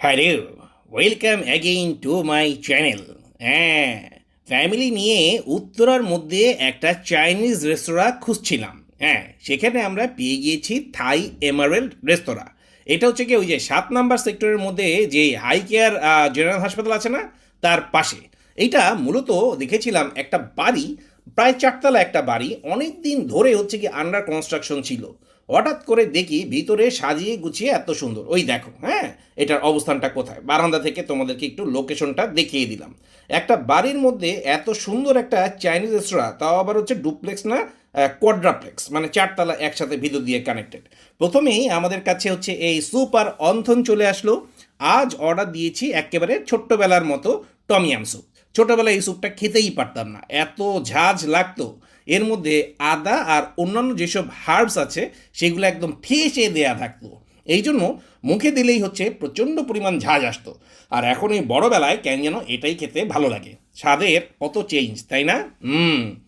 Hello welcome again to my channel হ্যাঁ family নিয়ে উত্তরার মধ্যে একটা চাইনিজ রেস্তোরাঁ খুঁজছিলাম। হ্যাঁ সেখানে আমরা পেয়ে গিয়েছি থাই এমারেল্ড রেস্তোরাঁ এটা হচ্ছে কি ওই যে সাত নাম্বার সেক্টরের মধ্যে যে হাই কেয়ার জেনারেল হাসপাতাল আছে না, তার পাশে। এইটা মূলত দেখেছিলাম একটা বাড়ি প্রায় চারতলা একটা বাড়ি অনেক দিন ধরে হচ্ছে কি আন্ডার কনস্ট্রাকশন ছিল। হঠাৎ করে দেখি ভিতরে সাজিয়ে গুছিয়ে এত সুন্দর। ওই দেখো হ্যাঁ? এটার অবস্থানটা কোথায়? বারান্দা থেকে তোমাদেরকে একটু লোকেশনটা দেখিয়ে দিলাম। একটা বাড়ির মধ্যে এত সুন্দর একটা চাইনিজ রেস্তোরাঁ তাও আবার হচ্ছে ডুপ্লেক্স না কোয়াড্রাপ্লেক্স মানে চারতলা একসাথে ভিতর দিয়ে কানেক্টেড প্রথমেই আমাদের কাছে হচ্ছে এই সুপার অন্থন চলে আসলো। আজ অর্ডার দিয়েছি একেবারে ছোট্টবেলার মতো টমিয়াম স্যুপ ছোটোবেলায় এই স্যুপটা খেতেই পারতাম না। এত ঝাঁঝ লাগতো। এর মধ্যে আদা আর অন্যান্য যেসব হার্বস আছে, সেগুলো একদম ঠেসে দেয়া থাকতো। এই জন্য মুখে দিলেই হচ্ছে প্রচণ্ড পরিমাণ ঝাঁঝ আসতো। আর এখন এই বড়োবেলায় কেন যেন এটাই খেতে ভালো লাগে। স্বাদের কত চেঞ্জ তাই না? হুম।